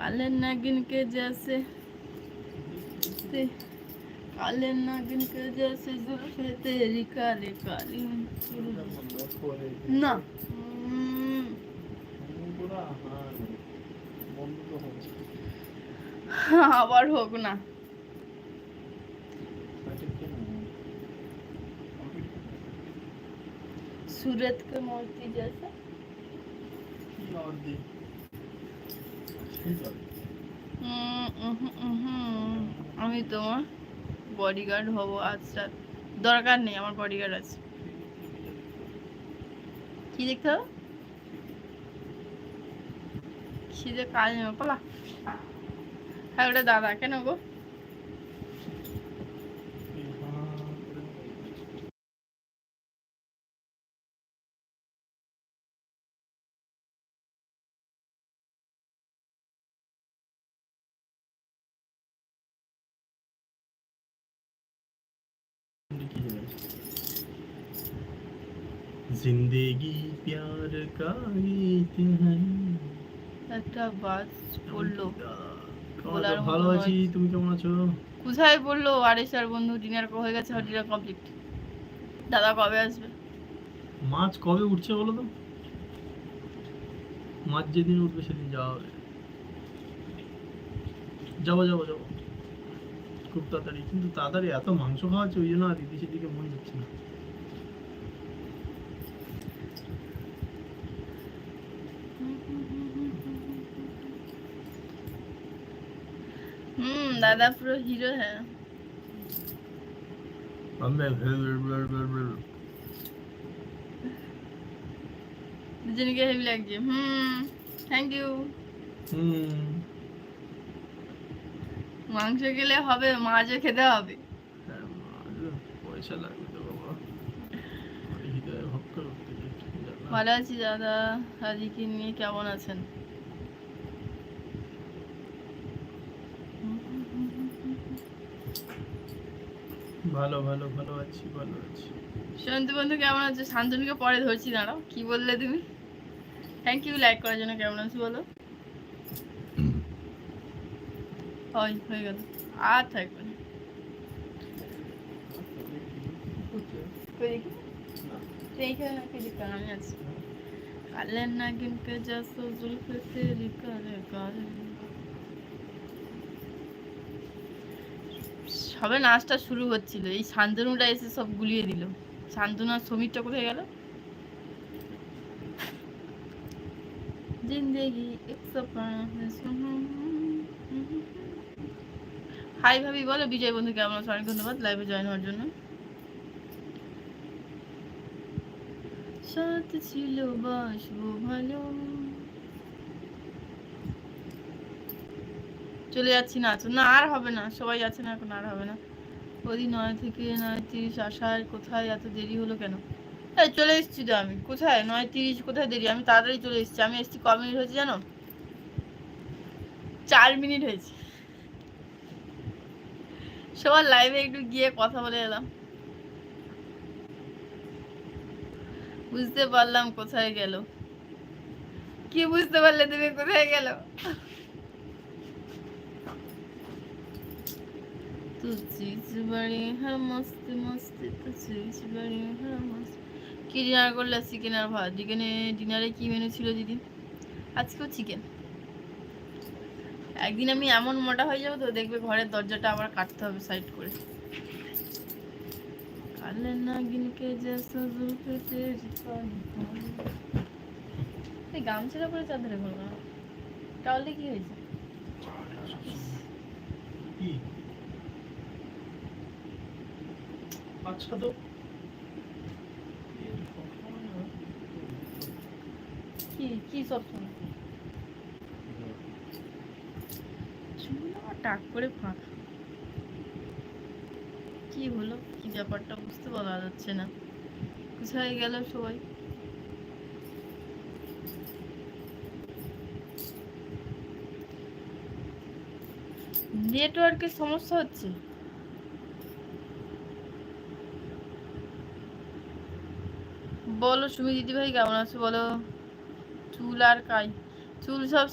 काले नागिन के जैसे ते काले नागिन के जैसे जुल्फे तेरी काली काली না উম, আবার হোক না सूरत के मोती जैसा উম, উহু, উহু। আমি তোমার বডিগার্ড হব আচ্ছা দরকার নেই, আমার বডিগার্ড আছে। কি দেখতে হবে? খিদে কাজ পালা। হ্যাঁ ওটা দাদা, কেন গো? জিন্দেগি প্যার কা ইতিহাস একটা বাস পড়ল ভালো আছি তুমি কেমন আছো? কোথায় পড়ল আরে স্যার বন্ধু ডিনার হয়ে গেছে ডিনার কমপ্লিট দাদা কবে আসবে? মাছ কবে উঠছে বলো তো? মাছ যেদিন উঠবে সেদিন যাওয়া হবে। যাব যাব যাব। খুব তাড়াতাড়ি। কিন্তু তাড়াতাড়ি এত মাংস খাওয়া হচ্ছে ওই জন্য আর দিদি সেদিকে মন যাচ্ছে না। হ্যাঁ। মাংস খেলে হবে মাছও খেতে হবে। হ্যাঁ, পয়সা লাগবে তো বাবা? ভালো আছি দাদা। আদিকে নিয়ে কেমন আছেন? ভালো ভালো ভালো আছি ভালো আছি। সন্তু বন্ধু কেমন আছো? শান্তনুকে পরে ধরছি দাঁড়াও কি বললে তুমি? থ্যাংক ইউ লাইক করার জন্য কেমন আছো বলো? হয় হয়ে গেল। আর থাকবে না। কই? দেখি তুই এইখানে নাকি দিকে আমি আছি। কালে নাগিন কে জাসো জুলফে তেরি কালে কালে সবে নাচটা শুরু হচ্ছিল। এই শান্তনুটা এসে সব গুলিয়ে দিল। শান্তনু আর সমীরটা কোথায় গেল? জিন্দেগি হাই ভাবি, বলো বিজয় বন্ধুকে আছো অনেক ধন্যবাদ লাইভে জয়েন হওয়ার জন্য। সাথ ছিল বাসবো ভালো। চলে যাচ্ছি না আছো না, আর হবে না, সবাই আছে না, এখন আর হবে না। ওই নয় থেকে নয় তিরিশ আসার কোথায় এত দেরি হলো কেন? এই চলে এসেছি তো আমি, কোথায়? নয় তিরিশ, কোথায় দেরি? আমি তাড়াতাড়ি চলে এসেছি, আমি এসেছি ক মিনিট হয়েছে জানো? চার মিনিট হয়েছে। সবার লাইভে একটু গিয়ে কথা বলে এলাম। বুঝতে পারলাম কোথায় গেল। কি বুঝতে পারলে তুমি কোথায় গেল? তুজিজ বাড়ি হার মস্তি মস্তি তুজিজ বাড়ি হার মস্তি। কি ডিনার করলে চিকেন আর ভাত? চিকেনে ডিনারে কি মেনু ছিল দিদি আজকেও চিকেন। একদিন আমি এমন মোটা হয়ে যাব তো, দেখবে ঘরের দরজাটা আবার কাটতে হবে সাইড করে। কালে না গিনকে জেসো জুলফে তেরি এই গামছাটা করে চাদরে বললাম তাহলে কি হয়েছে? কি? আচ্ছা তো। কি কি সব শোনো চুলটা টাক করে ফাঁকা। কি হলো? কি ব্যাপারটা বুঝতে পারা যাচ্ছে না। কোথায় গেল সবাই। নেটওয়ার্কের সমস্যা হচ্ছে? বলো সুমি দিদি ভাই কেমন আছো বলো? চুল আর কাই চুল সব